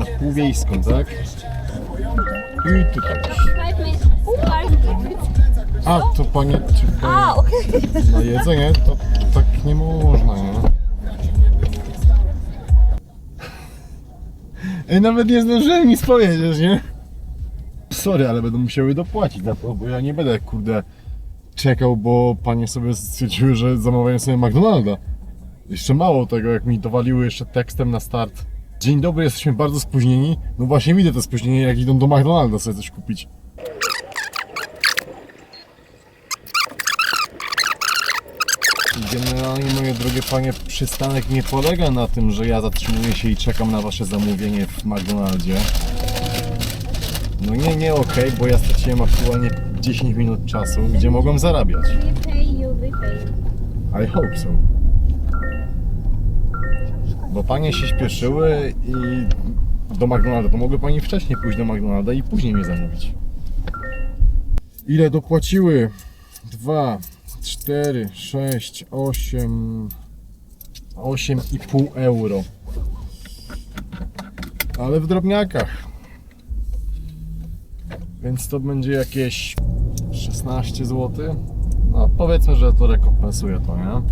Na półwiejską, tak? I tutaj. A, to panie, czekaj. A, okej. Na jedzenie to tak nie można, nie? Ej, nawet nie zdążyłem nic powiedzieć, nie? Sorry, ale będą musiały dopłacić za to, bo ja nie będę, kurde, czekał, bo panie sobie stwierdziły, że zamawiają sobie McDonalda. Jeszcze mało tego, jak mi dowaliły jeszcze tekstem na start. Dzień dobry, jesteśmy bardzo spóźnieni. No właśnie widzę to spóźnienie, jak idą do McDonalda sobie coś kupić. Generalnie, moje drogie panie, przystanek nie polega na tym, że ja zatrzymuję się i czekam na wasze zamówienie w McDonaldzie. No nie, nie, okej, bo ja straciłem aktualnie 10 minut czasu, gdzie mogłem zarabiać. Pay you. I hope so. Bo panie się śpieszyły i do McDonalda, to mogły pani wcześniej pójść do McDonalda i później mnie zamówić. Ile dopłaciły? 2, 4, 6, 8, 8,5 euro. Ale w drobniakach. Więc to będzie jakieś 16 zł. No powiedzmy, że to rekompensuje to, nie?